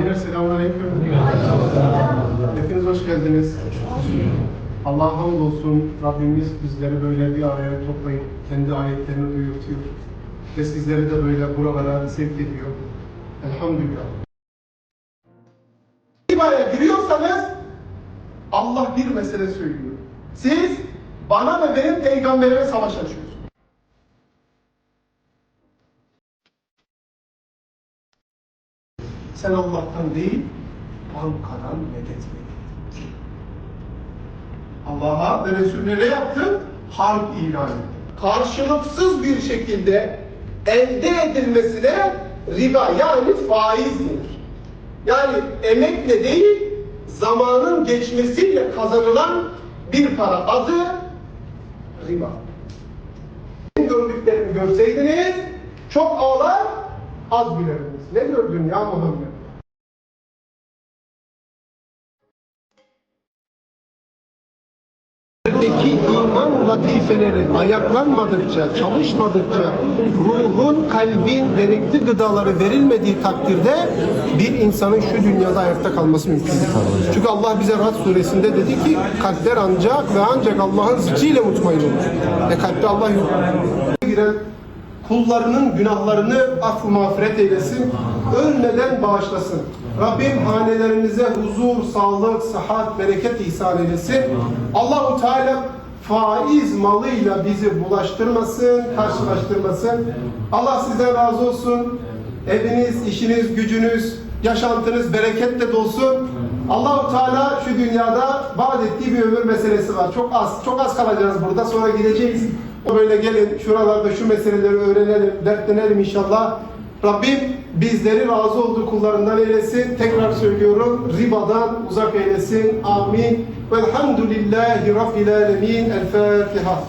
Selamünaleyküm. Hepiniz hoş geldiniz. Allah'a hamdolsun Rabbimiz bizleri böyle bir araya toplayıp kendi ayetlerini duyurtuyor. Ve sizleri de böyle buralara sevk ediyor. Elhamdülillah. İbaya giriyorsanız Allah bir mesele söylüyor. Siz bana ve benim peygamberime savaş açıyorsunuz. Sen Allah'tan değil, bankadan medet bekle. Allah'a ve Resulüne ne yaptın? Harp ilan ettin. Karşılıksız bir şekilde elde edilmesine riba yani faiz denir. Yani emekle değil, zamanın geçmesiyle kazanılan bir para adı riba. Gördüklerimi görseydiniz çok ağlar az bilerdiniz. Ne gördün ya Muhammed? Peki iman latifeleri ayaklanmadıkça, çalışmadıkça, ruhun, kalbin gerekli gıdaları verilmediği takdirde bir insanın şu dünyada ayakta kalması mümkün değil. Çünkü Allah bize Rad suresinde dedi ki kalpler ancak ve ancak Allah'ın zikriyle mutmain olur. Ve kalpte Allah yok. Giren kullarının günahlarını affı mağfiret eylesin, ölmeden bağışlasın. Rabbim hanelerinize huzur, sağlık, sıhhat, bereket ihsan eylesin. Allahu Teala faiz malıyla bizi bulaştırmasın, karşılaştırmasın. Allah sizden razı olsun. Eviniz, işiniz, gücünüz, yaşantınız bereketle dolsun. Allahu Teala şu dünyada vaat ettiği bir ömür meselesi var. Çok az, çok az kalacağız burada. Sonra gideceğiz. Böyle gelin şuralarda şu meseleleri öğrenelim, dertlenelim inşallah. Rabbim bizleri razı olduğu kullarından eylesin. Tekrar söylüyorum ribadan uzak eylesin. Amin. Velhamdülillahi Rabbil alemin. El Fatiha.